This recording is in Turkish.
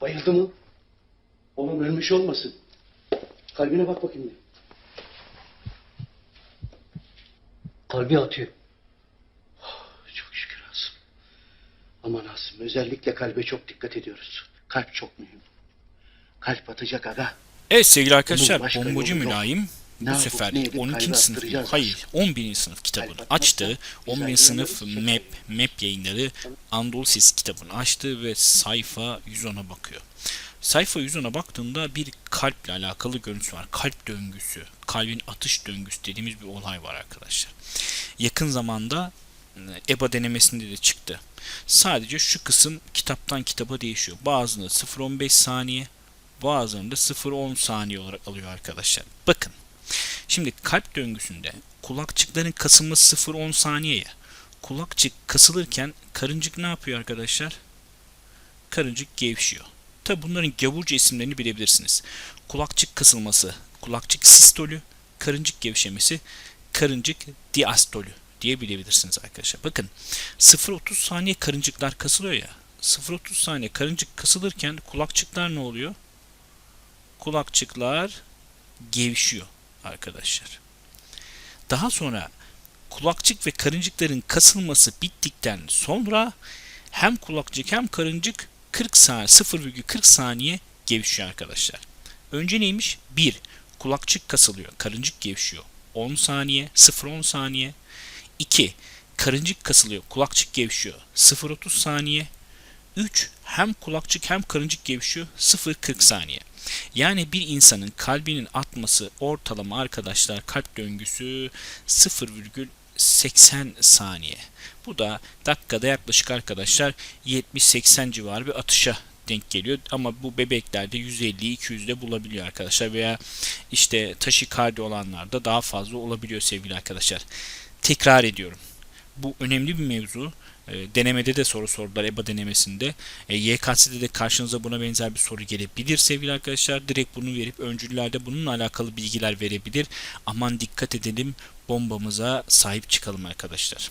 Bayıldı mı? Oğlum ölmüş olmasın. Kalbine bak bakayım bir. Kalbi atıyor. Oh, Çok şükür Asım. Aman Asım özellikle kalbe çok dikkat ediyoruz. Kalp çok mühim. Kalp atacak aga. Evet sevgili arkadaşlar Bunun başka bombacı yolu yok. mülayim bu sefer ne edip 12. kalbi sınıf hayır aslında. 11. sınıf kitabını açtı. biz 11. ayrılamıyoruz, sınıf map map yayınları Anadolu Sesi kitabını açtı ve sayfa 110'a bakıyor. Sayfa 110'a baktığında bir kalple alakalı görüntüsü var. Kalp döngüsü, kalbin atış döngüsü dediğimiz bir olay var arkadaşlar. Yakın zamanda e, EBA denemesinde de çıktı. Sadece şu kısım kitaptan kitaba değişiyor. Bazıları 0.15 saniye, bazılarında 0.10 saniye olarak alıyor arkadaşlar. Bakın. Şimdi kalp döngüsünde kulakçıkların kasılması 0.10 saniye ya. Kulakçık kasılırken karıncık ne yapıyor arkadaşlar? Karıncık gevşiyor. Tabi bunların gavurca isimlerini bilebilirsiniz. Kulakçık kasılması, kulakçık sistolü, karıncık gevşemesi, karıncık diastolü diye bilebilirsiniz arkadaşlar. Bakın 0.30 saniye karıncıklar kasılıyor ya. 0.30 saniye karıncık kasılırken kulakçıklar ne oluyor? Kulakçıklar gevşiyor arkadaşlar. Daha sonra kulakçık ve karıncıkların kasılması bittikten sonra hem kulakçık hem karıncık 40 saniye 0,40 saniye gevşiyor arkadaşlar. Önce neymiş? 1. Kulakçık kasılıyor. Karıncık gevşiyor. 10 saniye, 0-10 saniye. 2. Karıncık kasılıyor. Kulakçık gevşiyor. 0-30 saniye. 3. Hem kulakçık hem karıncık gevşiyor. 0-40 saniye. Yani bir insanın kalbinin atması ortalama arkadaşlar kalp döngüsü 0,80 saniye. Bu da dakikada yaklaşık arkadaşlar 70-80 civarı bir atışa denk geliyor. Ama bu bebeklerde 150-200'de bulabiliyor arkadaşlar veya işte taşikardi olanlarda daha fazla olabiliyor sevgili arkadaşlar. Tekrar ediyorum. Bu önemli bir mevzu. E, denemede de soru sordular EBA denemesinde. E, YKS'de de karşınıza buna benzer bir soru gelebilir sevgili arkadaşlar. Direkt bunu verip öncüllerde bununla alakalı bilgiler verebilir. Aman dikkat edelim bombamıza sahip çıkalım arkadaşlar.